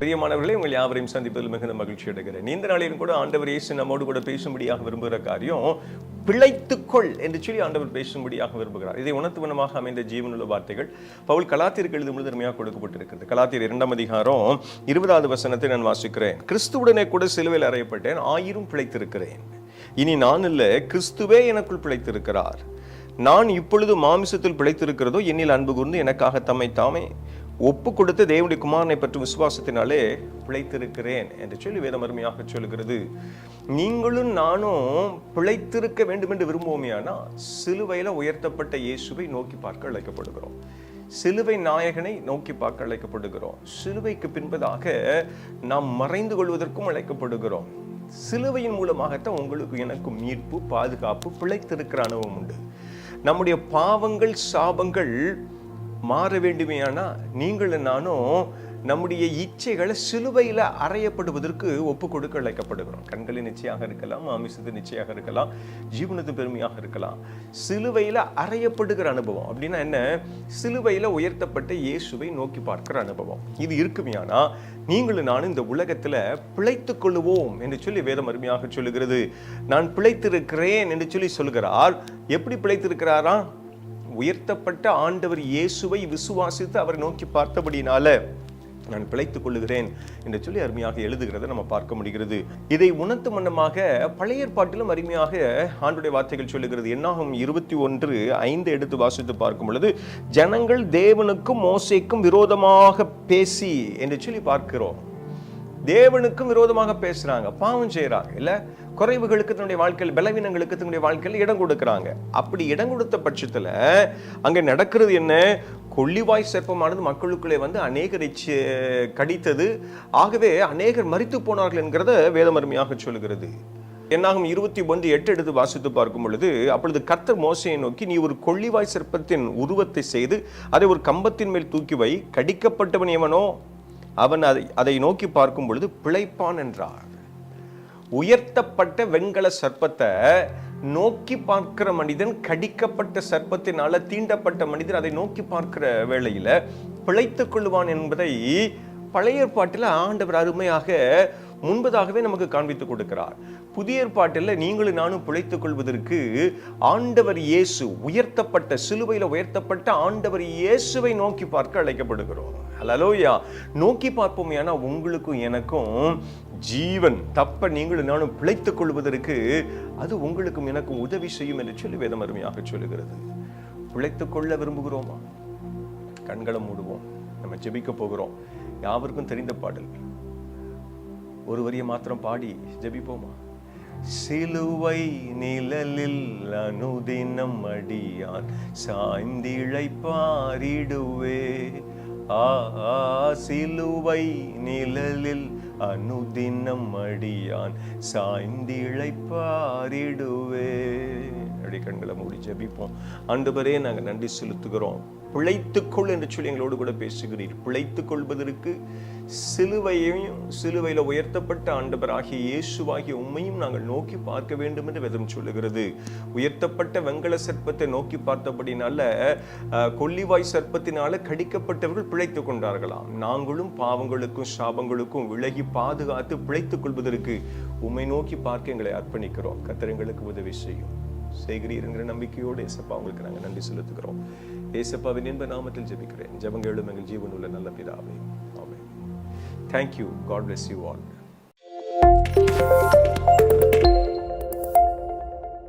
பிரியமானவர்களே உங்கள் யாவரையும் சந்திப்பதில் மிகுந்த மகிழ்ச்சி அடைகிறேன். இந்த நாளிலும் கூட ஆண்டவர் இயேசு நம்மோடு கூட பேசும்படியாக விரும்புகிற காரியம் பிழைத்துக்கொள் என்று சொல்லி ஆண்டவர் பேசும்படியாக விரும்புகிறார். இதை உணர்த்துவனமாக அமைந்த ஜீவனுள்ள வார்த்தைகள் பவுல் கலாத்திற்கு எழுதும் பொழுது அருமையாக கொடுக்கப்பட்டிருக்கிறது. கலாத்தியர் இரண்டாம் அதிகாரம் இருபதாவது வசனத்தை நான் வாசிக்கிறேன். கிறிஸ்துவுடனே கூட சிலுவையில் அறையப்பட்டேன் ஆயிரம் பிழைத்திருக்கிறேன். இனி நான் இல்லை கிறிஸ்துவே எனக்குள் பிழைத்திருக்கிறார். நான் இப்பொழுது மாமிசத்தில் பிழைத்திருக்கிறதோ என்னில் அன்பு கூர்ந்து எனக்காக தம்மை தாமே ஒப்பு கொடுத்த தேவனுடைய குமாரனை பற்றி விசுவாசத்தினாலே பிழைத்திருக்கிறேன் என்று சொல்லி வேதம் அருமையாக சொல்கிறது நீங்களும் நானும் பிழைத்திருக்க வேண்டும் என்று விரும்புவோமையானா சிலுவையில் உயர்த்தப்பட்ட இயேசுவை நோக்கி பார்க்க அழைக்கப்படுகிறோம். சிலுவை நாயகனை நோக்கி பார்க்க அழைக்கப்படுகிறோம். சிலுவைக்கு பின்பதாக நாம் மறைந்து கொள்வதற்கும் அழைக்கப்படுகிறோம். சிலுவையின் மூலமாகத்தான் உங்களுக்கு எனக்கும் மீட்பு பாதுகாப்பு பிழைத்திருக்கிற அனுபவம் உண்டு. நம்முடைய பாவங்கள் சாபங்கள் மாற வேண்டுமேயானா நீங்களும் நானும் நம்முடைய இச்சைகளை சிலுவையில் அறையப்படுவதற்கு ஒப்பு கொடுக்க அழைக்கப்படுகிறோம். கண்களின் நிச்சயாக இருக்கலாம் மாமிசத்து நிச்சயாக இருக்கலாம் ஜீவனத்து பெருமையாக இருக்கலாம். சிலுவையில் அறையப்படுகிற அனுபவம் அப்படின்னா என்ன? சிலுவையில் உயர்த்தப்பட்ட இயேசுவை நோக்கி பார்க்கிற அனுபவம். இது இருக்குமையானா நீங்களும் நானும் இந்த உலகத்தில் பிழைத்து கொள்ளுவோம் என்று சொல்லி வேதம் அருமையாக சொல்லுகிறது. நான் பிழைத்திருக்கிறேன் என்று சொல்லி சொல்கிறார் எப்படி பிழைத்திருக்கிறாரா உயர்த்தப்பட்ட ஆண்டவர் இயேசுவை விசுவாசித்து அவரை நோக்கி பார்த்தபடினால நான் பிழைத்துக் கொள்ளுகிறேன் என்று சொல்லி அருமையாக எழுதுகிறதை நம்ம பார்க்க முடிகிறது. இதை உணர்த்து மன்னமாக பழைய ஏற்பாட்டிலும் அருமையாக ஆண்டுடைய வார்த்தைகள் சொல்லுகிறது. என்னாகும் இருபத்தி ஒன்று ஐந்து எடுத்து வாசித்து பார்க்கும் பொழுது ஜனங்கள் தேவனுக்கும் மோசைக்கும் விரோதமாக பேசி என்று சொல்லி பார்க்கிறோம். தேவனுக்கும் விரோதமாக பேசுறாங்க பாவம் செய்கிறாங்க இல்ல குறைவுகளுக்கு தன்னுடைய வாழ்க்கையில் பலவீனங்களுக்கு தன்னுடைய வாழ்க்கையில் இடம் கொடுக்கறாங்க. அப்படி இடம் கொடுத்த பட்சத்தில் அங்கே நடக்கிறது என்ன? கொள்ளிவாய் சர்ப்பமானது மக்களுக்குள்ளே வந்து அநேகரை கடித்தது. ஆகவே அநேகர் மறித்து போனார்கள் என்கிறத வேதமருமையாக சொல்லுகிறது. என்னாகும்? இருபத்தி ஒன்று எட்டு எடுத்து வாசித்து பார்க்கும் பொழுது அப்பொழுது கத்தர் மோசையை நோக்கி நீ ஒரு கொள்ளிவாய் சிற்பத்தின் உருவத்தை செய்து அதை ஒரு கம்பத்தின் மேல் தூக்கி வை. கடிக்கப்பட்டவன் எவனோ அவன் அதை அதை நோக்கி பார்க்கும் பொழுது பிழைப்பான் என்றார். உயர்த்தப்பட்ட வெண்கல சர்ப்பத்தை நோக்கி பார்க்கிற மனிதன் கடிக்கப்பட்ட சர்ப்பத்தினால தீண்டப்பட்ட மனிதன் அதை நோக்கி பார்க்கிற வேளையில பிழைத்துக் கொள்வான் என்பதை பழைய ஏற்பாட்டில் ஆண்டவர் அருமையாக முன்பதாகவே நமக்கு காண்பித்து கொடுக்கிறார். புதிய ஏற்பாட்டில் நீங்களும் நானும் பிழைத்துக் கொள்வதற்கு ஆண்டவர் இயேசு உயர்த்தப்பட்ட சிலுவையில் உயர்த்தப்பட்ட ஆண்டவர் இயேசுவை நோக்கி பார்க்க அழைக்கப்படுகிறோம். ஹலலோயா நோக்கி பார்ப்போம் ஏன்னா உங்களுக்கும் எனக்கும் ஜீவன். தப்ப நீங்களும் நானும் பிழைத்துக் கொள்வதற்கு அது உங்களுக்கும் எனக்கும் உதவி செய்யும் என்று சொல்லி வேதம் அருமையாக சொல்லுகிறது. பிழைத்துக் கொள்ள விரும்புகிறோமா? கண்களை மூடுவோம். நம்ம ஜெபிக்க போகிறோம். யாவருக்கும் தெரிந்த பாடல் ஒரு வரியை மாத்திரம் பாடி ஜபிப்போமா? சிலுவை நிழலில் அனுதினம் அடியான் சாய்ந்திழைப்பாரிடுவே ஆ, சிலுவை நிழலில் அனுதினம் அடியான் சாய்ந்திழை பாரிடுவே அப்படி கண்களை மூடி ஜபிப்போம். ஆண்டவரே நாங்கள் நன்றி செலுத்துகிறோம். பிழைத்துக்கொள் என்று சொல்லி எங்களோடு கூட பேசுகிறீர். பிழைத்துக் கொள்வதற்கு சிலுவையையும் சிலுவையில் உயர்த்தப்பட்ட ஆண்டவராகிய இயேசுவாகிய உண்மையும் நாங்கள் நோக்கி பார்க்க வேண்டும் என்று வேதம் சொல்லுகிறது. உயர்த்தப்பட்ட வெங்கல சர்ப்பத்தை நோக்கி பார்த்தபடினால கொல்லிவாய் சர்ப்பத்தினால கடிக்கப்பட்டவர்கள் பிழைத்துக் கொண்டார்களாம் நாங்களும் பாவங்களுக்கும் சாபங்களுக்கும் விலகி பாதுகாத்து பிழைத்துக் கொள்வதற்கு உண்மை நோக்கி பார்க்க எங்களை அர்ப்பணிக்கிறோம். கத்தர் எங்களுக்கு உதவி செய்யும். செய்கிறீருங்கிற நம்பிக்கையோடு ஏசப்பா உங்களுக்கு நாங்கள் நன்றி செலுத்துகிறோம். ஏசப்பாவின் இன்ப நாமத்தில் ஜெபிக்கிறேன். ஜபங்களும் எங்கள் ஜீவன் உள்ள நல்ல பிதாவே. ஆமே thank you God bless you all thank you